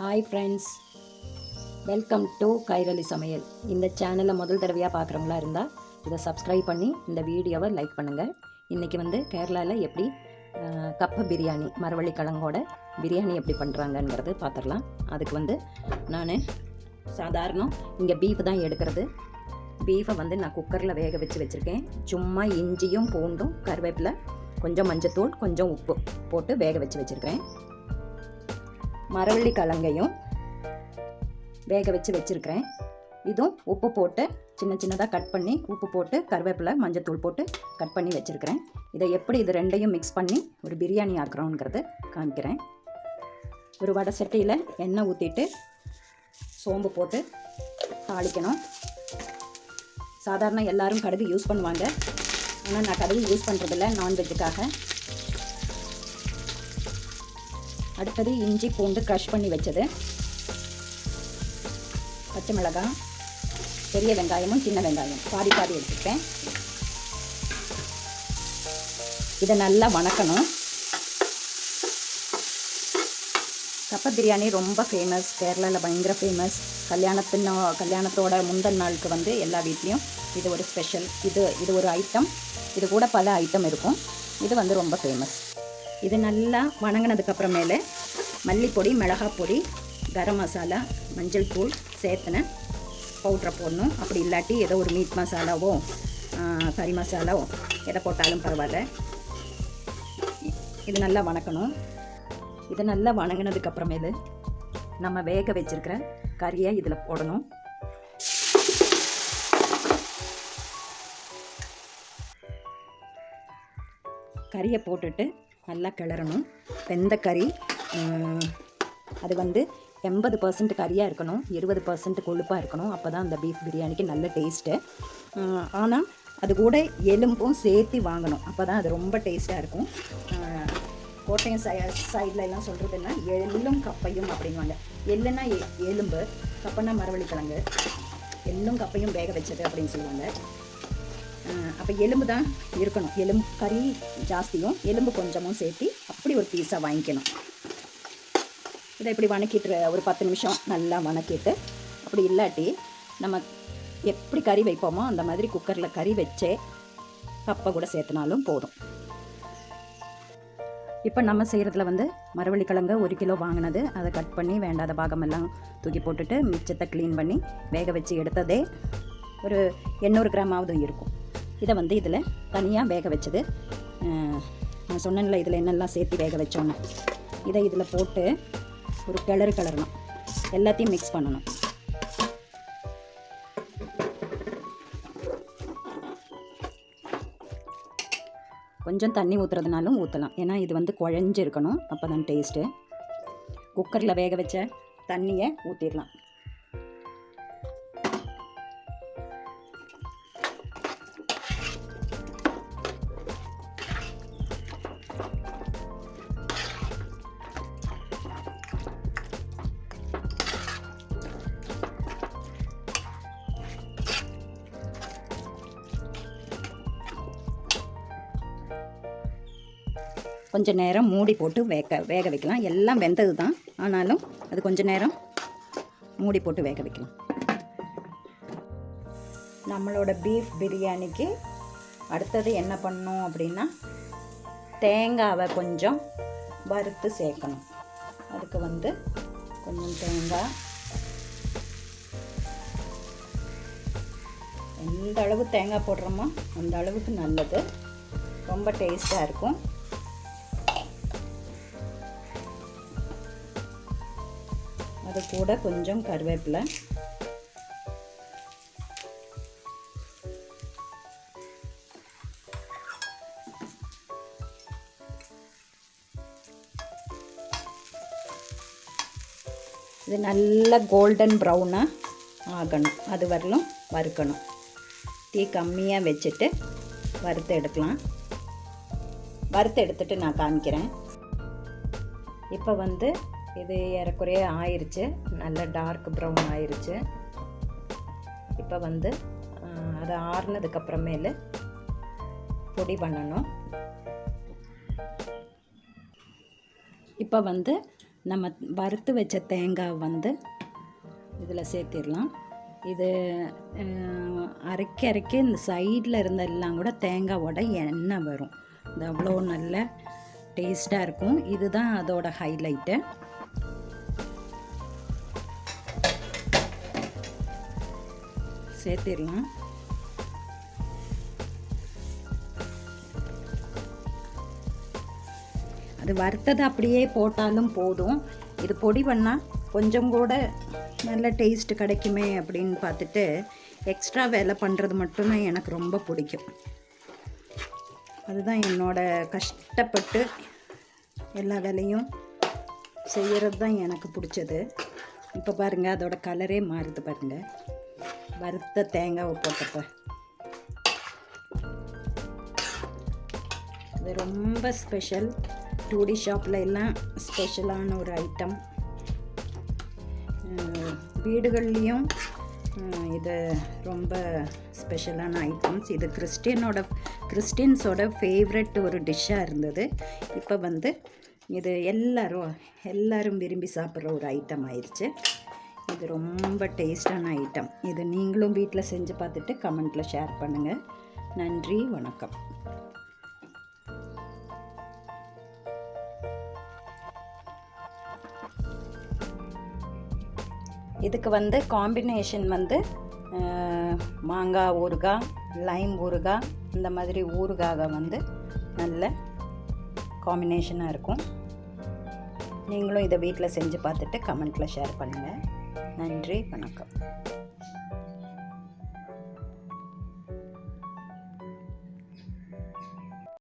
Hi friends welcome to Kairali சமையல் இந்த சேனலை முதல் தடவையாக பார்க்குறவங்களா இருந்தால் இதை சப்ஸ்கிரைப் பண்ணி இந்த வீடியோவை லைக் பண்ணுங்கள் இன்றைக்கி வந்து கேரளாவில் எப்படி கப்ப பிரியாணி மரவள்ளி கிழங்கோட பிரியாணி எப்படி பண்ணுறாங்கங்கிறது பார்த்துடலாம் அதுக்கு வந்து நான் சாதாரணம் இங்கே பீஃப் தான் எடுக்கிறது. பீஃபை வந்து நான் குக்கரில் வேக வச்சு வச்சுருக்கேன். சும்மா இஞ்சியும் பூண்டும் கருவேப்பிலை கொஞ்சம் மஞ்சத்தூள் கொஞ்சம் உப்பு போட்டு வேக வச்சு வச்சுருக்கேன் மரவள்ளி கிழங்கையும் வேக வச்சு வச்சுருக்கிறேன். இதுவும் உப்பு போட்டு சின்ன சின்னதாக கட் பண்ணி உப்பு போட்டு கருவேப்பிலை மஞ்சத்தூள் போட்டு கட் பண்ணி வச்சுருக்கிறேன். இதை எப்படி இது ரெண்டையும் மிக்ஸ் பண்ணி ஒரு பிரியாணி ஆக்குறோங்கிறத காமிக்கிறேன். ஒரு வடை சட்டியில் எண்ணெய் ஊற்றிட்டு சோம்பு போட்டு தாளிக்கணும். சாதாரண எல்லாரும் கடுகு யூஸ் பண்ணுவாங்க. ஆனால் நான் கடுகு யூஸ் பண்ணுறதில்ல நான்வெஜ்ஜுக்காக அடுத்தது இஞ்சி பூண்டு க்ரஷ் பண்ணி வச்சது. பச்சை மிளகாய் பெரிய வெங்காயமும் சின்ன வெங்காயம். பாதி பாதி எடுத்துப்பேன் இதை நல்லா வணக்கணும். கப்ப பிரியாணி ரொம்ப ஃபேமஸ் கேரளாவில் பயங்கர ஃபேமஸ் கல்யாணத்தின் கல்யாணத்தோட முந்தன் நாளுக்கு வந்து எல்லா வீட்லேயும் இது ஒரு ஸ்பெஷல் இது இது ஒரு ஐட்டம் இது கூட பல ஐட்டம் இருக்கும். இது வந்து ரொம்ப ஃபேமஸ் இது நல்லா வணங்கினதுக்கப்புறமேலே மல்லிப்பொடி மிளகாய் பொடி கரம் மசாலா மஞ்சள் தூள் சேர்த்துன பவுட்ரை போடணும். அப்படி இல்லாட்டி ஏதோ ஒரு மீட் மசாலாவோ கறி மசாலாவோ எதை போட்டாலும் பரவாயில்ல. இது நல்லா வணக்கணும். இது நல்லா வணங்கினதுக்கப்புறமேலு நம்ம வேக வச்சிருக்கிற கறியை இதில் போடணும். கறியை போட்டுட்டு நல்லா கிளறணும். வெந்த கறி அது வந்து எண்பது பர்சன்ட் கறியாக இருக்கணும். இருபது பர்சன்ட் கொழுப்பாக இருக்கணும். அப்போ தான் அந்த பீஃப் பிரியாணிக்கு நல்ல டேஸ்ட்டு ஆனால் அது கூட எலும்பும் சேர்த்து வாங்கணும். அப்போ தான் அது ரொம்ப டேஸ்ட்டாக இருக்கும். கோட்டையம் சை சைடில் எல்லாம் சொல்கிறதுன்னா எள்ளும் கப்பையும் அப்படின்வாங்க எள்ளுன்னா எ- எலும்பு கப்பன்னா மரவள்ளிக்கிழங்கு. எள்ளும் கப்பையும் வேக வச்சது அப்படின்னு சொல்லுவாங்க. அப்போ எலும்பு தான் இருக்கணும். எலும்பு கறி ஜாஸ்தியும் எலும்பு கொஞ்சமும் சேர்த்து அப்படி ஒரு பீஸாக வாங்கிக்கணும். இதை இப்படி வணக்கிட்டு ஒரு பத்து நிமிஷம் நல்லா வணக்கிட்டு அப்படி இல்லாட்டி நம்ம எப்படி கறி வைப்போமோ அந்த மாதிரி குக்கரில் கறி வச்சே கப்பை கூட சேர்த்துனாலும் போதும். இப்போ நம்ம செய்கிறதுல வந்து மரவள்ளி கிழங்கு ஒரு கிலோ வாங்கினது. அதை கட் பண்ணி வேண்டாத பாகமெல்லாம் தூக்கி போட்டுட்டு மிச்சத்தை க்ளீன் பண்ணி வேக வச்சு எடுத்ததே ஒரு எண்ணூறு கிராமாவது இருக்கும். இதை வந்து இதில் தனியாக வேக வச்சது. நான் சொன்னேன்ல இதில் என்னெல்லாம் சேர்த்து வேக வச்சோன்னு இதை இதில் போட்டு ஒரு கிளறு கிளறணும். எல்லாத்தையும் மிக்ஸ் பண்ணணும். கொஞ்சம் தண்ணி ஊற்றுறதுனாலும் ஊற்றலாம் ஏன்னா இது வந்து குழஞ்சு இருக்கணும் அப்போ தான் டேஸ்ட்டு குக்கரில் வேக வச்ச தண்ணியை ஊற்றிடலாம் கொஞ்சம் நேரம் மூடி போட்டு வேக வேக வைக்கலாம். எல்லாம் வெந்தது தான். ஆனாலும் அது கொஞ்சம் நேரம் மூடி போட்டு வேக வைக்கலாம். நம்மளோட பீஃப் பிரியாணிக்கு அடுத்தது என்ன பண்ணும் அப்படின்னா தேங்காவை கொஞ்சம் வறுத்து சேர்க்கணும். அதுக்கு வந்து கொஞ்சம் தேங்காய் எந்த அளவு தேங்காய் போடுறோமோ அந்த அளவுக்கு நல்லது. ரொம்ப டேஸ்ட்டாக இருக்கும். அது கூட கொஞ்சம் கருவேப்பிலை. இது நல்ல கோல்டன் ப்ரௌனாக ஆகணும். அது வரலும் வறுக்கணும். டீ கம்மியாக வச்சுட்டு வறுத்து எடுக்கலாம். வறுத்து எடுத்துட்டு நான் காமிக்கிறேன். இப்போ வந்து இது ஏறக்குறைய ஆயிருச்சு. நல்ல டார்க் ப்ரௌன் ஆயிருச்சு. இப்போ வந்து அதை அது ஆறுனதுக்கப்புறமேலு பொடி பண்ணணும். இப்போ வந்து நம்ம வறுத்து வச்ச தேங்காய் வந்து இதில் சேர்த்திடலாம். இது அரைக்க அரைக்க இந்த சைடில் இருந்தெல்லாம் கூட தேங்காவோட எண்ணெய் வரும். இது அவ்வளோ நல்ல டேஸ்ட்டாக இருக்கும். இதுதான் அதோட ஹைலைட்டு சேர்த்திடலாம். அது வறுத்தது அப்படியே போட்டாலும் போதும். இது பொடி பண்ணால் கொஞ்சம் கூட நல்ல டேஸ்ட் கிடைக்குமே அப்படின்னு பார்த்துட்டு எக்ஸ்ட்ரா வேலை பண்ணுறது மட்டுமே எனக்கு ரொம்ப பிடிக்கும். அதுதான் என்னோட கஷ்டப்பட்டு எல்லா வேலையும் செய்கிறது தான் எனக்கு பிடிச்சது. இப்போ பாருங்கள் அதோட கலரே மாறுது பாருங்கள் வறுத்த தேங்காவை போட்டுப்பேன் இது ரொம்ப ஸ்பெஷல் டூடி ஷாப்பில் எல்லாம் ஸ்பெஷலான ஒரு ஐட்டம் வீடுகள்லேயும் இது ரொம்ப ஸ்பெஷலான ஐட்டம்ஸ் இது கிறிஸ்டியனோட கிறிஸ்டின்ஸோட ஃபேவரட் ஒரு டிஷ்ஷாக இருந்தது. இப்போ வந்து இது எல்லோரும் எல்லோரும் விரும்பி சாப்பிட்ற ஒரு ஐட்டம் ஆயிடுச்சு. இது ரொம்ப டேஸ்டான ஐட்டம் இது நீங்களும் வீட்டில் செஞ்சு பார்த்துட்டு கமெண்ட்டில் ஷேர் பண்ணுங்கள் நன்றி வணக்கம். இதுக்கு வந்து காம்பினேஷன் வந்து மாங்காய் ஊறுகாய் லைம் ஊறுகாய் இந்த மாதிரி ஊறுகாக வந்து நல்ல காம்பினேஷனாக இருக்கும். நீங்களும் இதை வீட்டில் செஞ்சு பார்த்துட்டு கமெண்ட்டில் ஷேர் பண்ணுங்கள் நன்றி வணக்கம்.